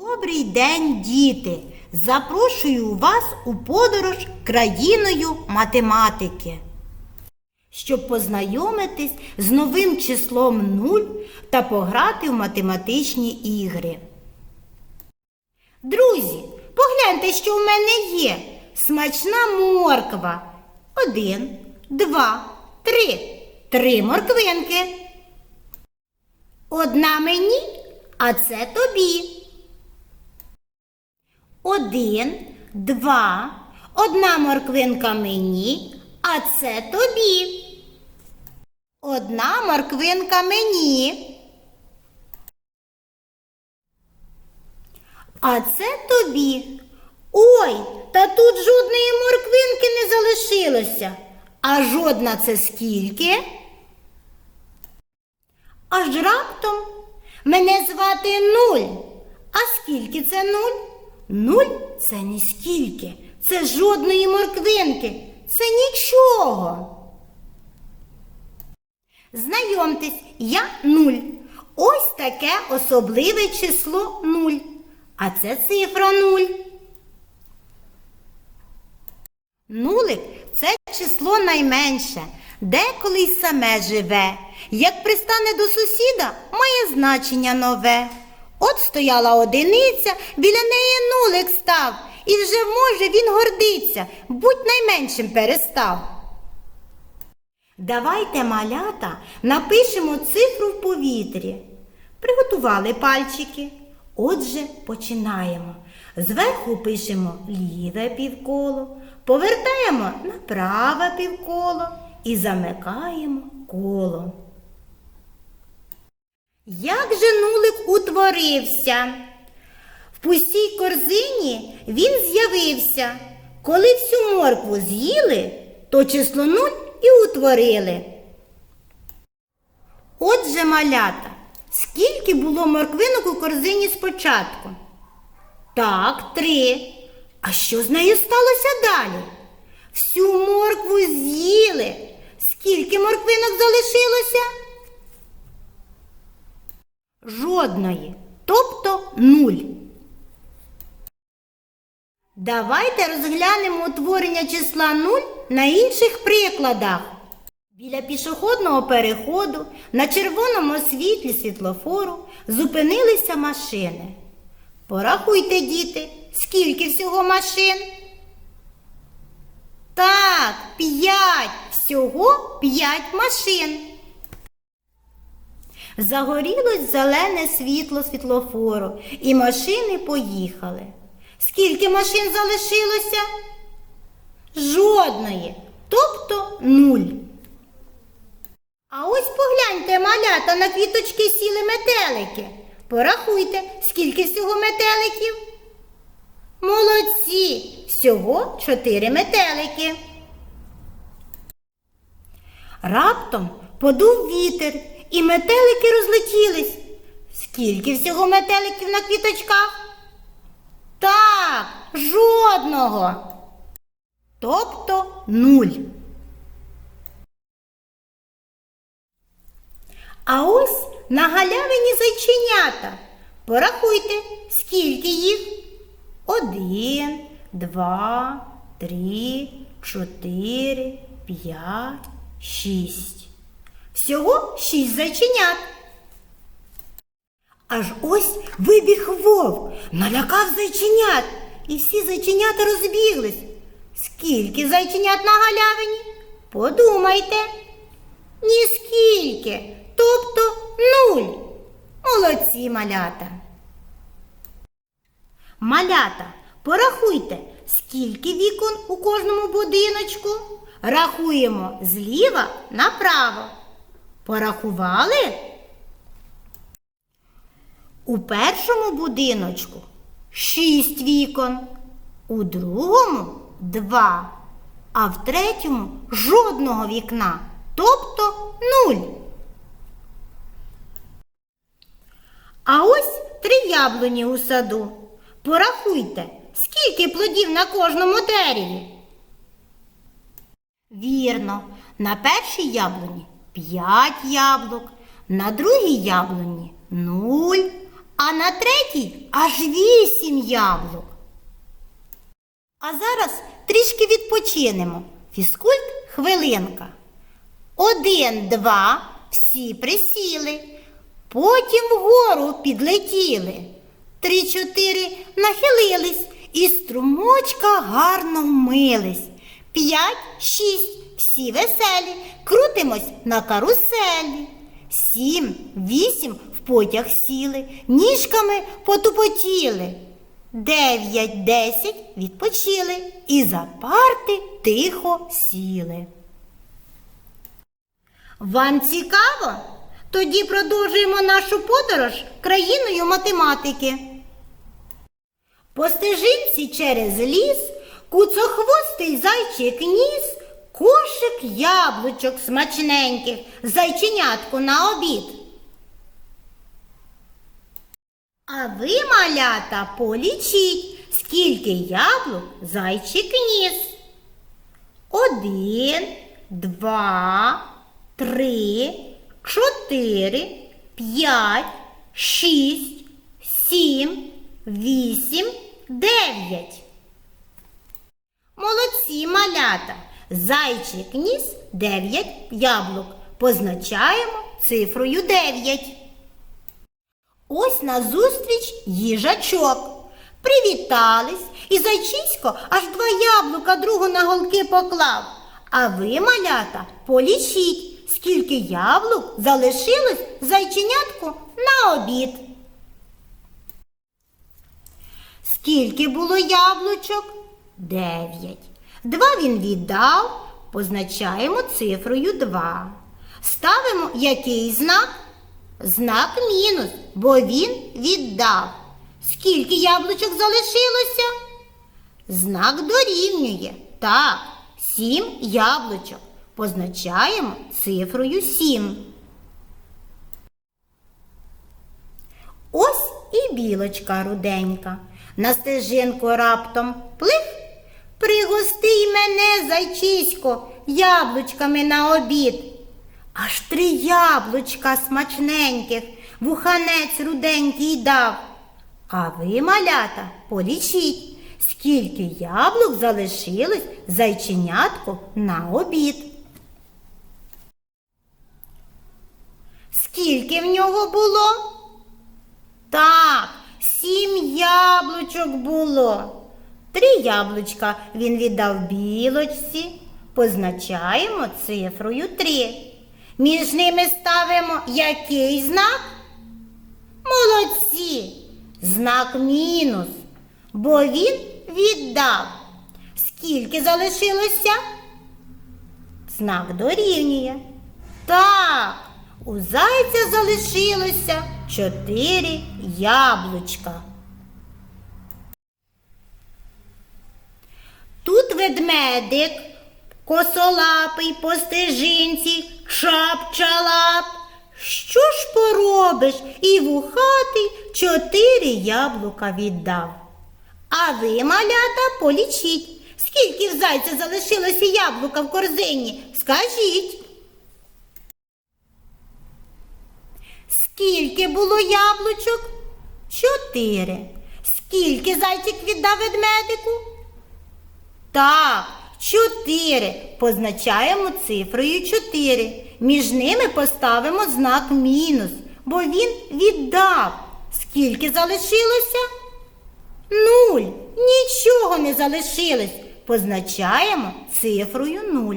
Добрий день, діти! Запрошую вас у подорож країною математики. Щоб познайомитись з новим числом 0 та пограти в математичні ігри. Друзі, погляньте, що в мене є. Смачна морква. Один, два, три. Три морквинки. Одна мені, а це тобі. Один, два, одна морквинка мені, а це тобі. Одна морквинка мені. А це тобі. Ой, та тут жодної морквинки не залишилося. А жодна це скільки? Аж раптом мене звати нуль. А скільки це нуль? Нуль це не скільки, це жодної морквинки, це нічого. Знайомтесь, я нуль. Ось таке особливе число нуль. А це цифра нуль. Нулик це число найменше, деколи й саме живе. Як пристане до сусіда, має значення нове. От стояла одиниця, біля неї нулик став, і вже може він гордиться, будь найменшим перестав. Давайте, малята, напишемо цифру в повітрі. Приготували пальчики. Отже, починаємо. Зверху пишемо ліве півколо, повертаємо на праве півколо і замикаємо коло. Як же нулик утворився? В пустій корзині він з'явився. Коли всю моркву з'їли, то число нуль і утворили. Отже, малята, скільки було морквинок у корзині спочатку? Так, три. А що з нею сталося далі? Всю моркву з'їли. Скільки морквинок залишилося? Жодної, тобто нуль. Давайте розглянемо утворення числа 0 на інших прикладах. Біля пішохідного переходу на червоному світлі світлофору зупинилися машини. Порахуйте, діти, скільки всього машин? Так, п'ять. Всього п'ять машин. Загорілось зелене світло світлофору, і машини поїхали. Скільки машин залишилося? Жодної, тобто нуль. А ось погляньте, малята, на квіточки сіли метелики. Порахуйте, скільки всього метеликів? Молодці! Всього чотири метелики. Раптом подув вітер, і метелики розлетілись. Скільки всього метеликів на квіточках? Так, жодного. Тобто нуль. А ось на галявині зайченята. Порахуйте, скільки їх? Один, два, три, чотири, п'ять, шість. Всього шість зайченят. Аж ось вибіг вовк, налякав зайченят, і всі зайченята розбіглись. Скільки зайченят на галявині? Подумайте. Ніскільки, тобто нуль. Молодці малята. Малята, порахуйте, скільки вікон у кожному будиночку. Рахуємо зліва направо. Порахували? У першому будиночку шість вікон, у другому два, а в третьому жодного вікна, тобто нуль. А ось три яблуні у саду. Порахуйте, скільки плодів на кожному дереві. Вірно, на першій яблуні п'ять яблук, на другій яблуні нуль, а на третій аж вісім яблук. А зараз трішки відпочинемо. Фізкульт хвилинка. Один, два, всі присіли. Потім вгору підлетіли. Три-чотири нахилились і струмочка гарно вмились. П'ять, шість, всі веселі, крутимось на каруселі. Сім, вісім в потяг сіли, ніжками потупотіли. Дев'ять, десять відпочили і за парти тихо сіли. Вам цікаво? Тоді продовжуємо нашу подорож країною математики. По стежинці через ліс куцохвостий зайчик ніс яблучок смачненьких, зайченятку на обід. А ви, малята, полічіть, скільки яблук зайчик ніс. Один, два, три, чотири, п'ять, шість, сім, вісім, дев'ять. Молодці малята. Зайчик ніс дев'ять яблук. Позначаємо цифрою дев'ять. Ось назустріч їжачок. Привітались, і зайчисько аж два яблука другу на голки поклав. А ви, малята, полічіть, скільки яблук залишилось зайченятку на обід. Скільки було яблучок? Дев'ять. Два він віддав, позначаємо цифрою два. Ставимо який знак? Знак мінус, бо він віддав. Скільки яблучок залишилося? Знак дорівнює. Так, сім яблучок. Позначаємо цифрою сім. Ось і білочка руденька. На стежинку раптом плих. Пригостий мене, зайчисько, яблучками на обід. Аж три яблучка смачненьких вуханець руденький дав. А ви, малята, полічіть, скільки яблук залишилось зайченятку на обід. Скільки в нього було? Так, сім яблучок було. Три яблучка він віддав білочці. Позначаємо цифрою три. Між ними ставимо який знак? Молодці. Знак мінус. Бо він віддав. Скільки залишилося? Знак дорівнює. Так, у зайця залишилося чотири яблучка. Тут ведмедик, косолапий по стежинці, шапчалап. Що ж поробиш? І вухатий чотири яблука віддав. А ви, малята, полічіть, скільки в зайця залишилося яблука в корзині? Скажіть. Скільки було яблучок? Чотири. Скільки зайчик віддав ведмедику? Так, чотири. Позначаємо цифрою чотири. Між ними поставимо знак мінус, бо він віддав. Скільки залишилося? Нуль. Нічого не залишилось. Позначаємо цифрою нуль.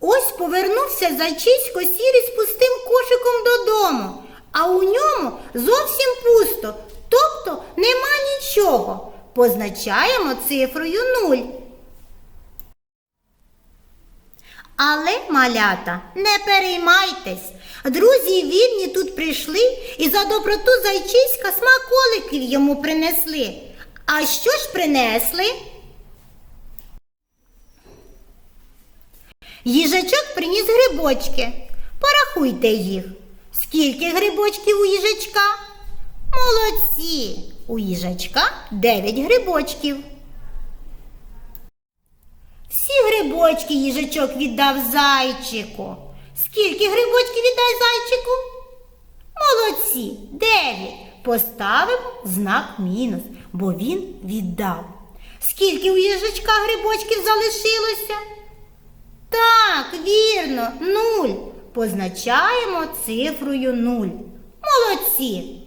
Ось повернувся зайчисько сірий з пустим кошиком додому, а у ньому зовсім пусто, тобто нема нічого. Позначаємо цифрою нуль. Але, малята, не переймайтесь. Друзі вірні тут прийшли і за доброту зайчиська смаколиків йому принесли. А що ж принесли? Їжачок приніс грибочки. Порахуйте їх. Скільки грибочків у їжачка? Молодці! У їжачка дев'ять грибочків. Всі грибочки їжачок віддав зайчику. Скільки грибочків віддай зайчику? Молодці, дев'ять. Поставимо знак мінус, бо він віддав. Скільки у їжачка грибочків залишилося? Так, вірно, нуль. Позначаємо цифрою нуль. Молодці.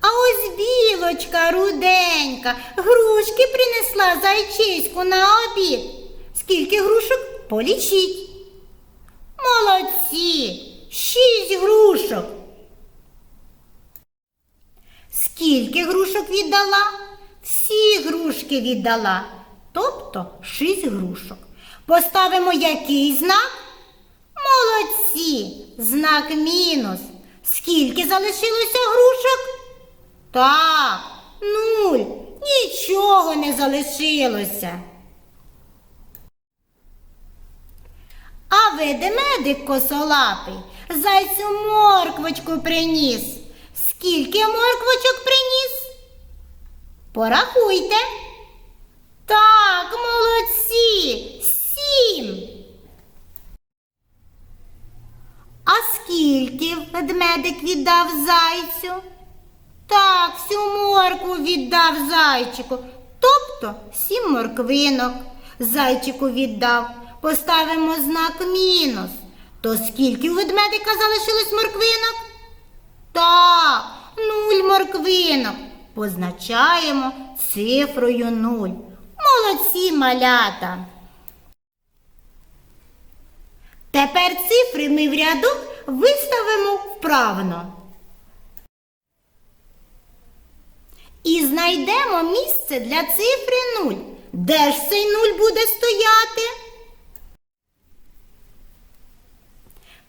А ось білочка руденька грушки принесла зайчиську на обід. Скільки грушок? Полічіть. Молодці! Шість грушок. Скільки грушок віддала? Всі грушки віддала, тобто шість грушок. Поставимо який знак? Молодці! Знак мінус. Скільки залишилося грушок? Так, нуль. Нічого не залишилося. А ведмедик косолапий зайцю морквочку приніс. Скільки морквочок приніс? Порахуйте. Так, молодці, сім. А скільки ведмедик віддав зайцю? Так, всю моркву віддав зайчику, тобто сім морквинок. Зайчику віддав. Поставимо знак мінус. То скільки у ведмедика залишилось морквинок? Так, нуль морквинок. Позначаємо цифрою нуль. Молодці малята. Тепер цифри ми в рядок виставимо вправно. І знайдемо місце для цифри 0. Де ж цей 0 буде стояти?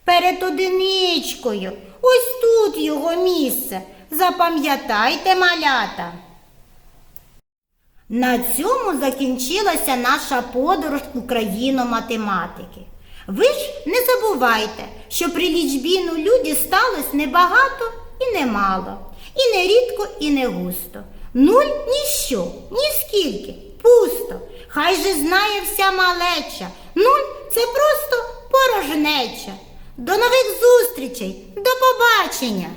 Перед одиничкою. Ось тут його місце. Запам'ятайте, малята. На цьому закінчилася наша подорож у країну математики. Ви ж не забувайте, що при лічбі нулю сталося небагато і немало, і не рідко, і не густо. Нуль ніщо, ніскільки, пусто. Хай же знає вся малеча. Нуль це просто порожнеча. До нових зустрічей, до побачення!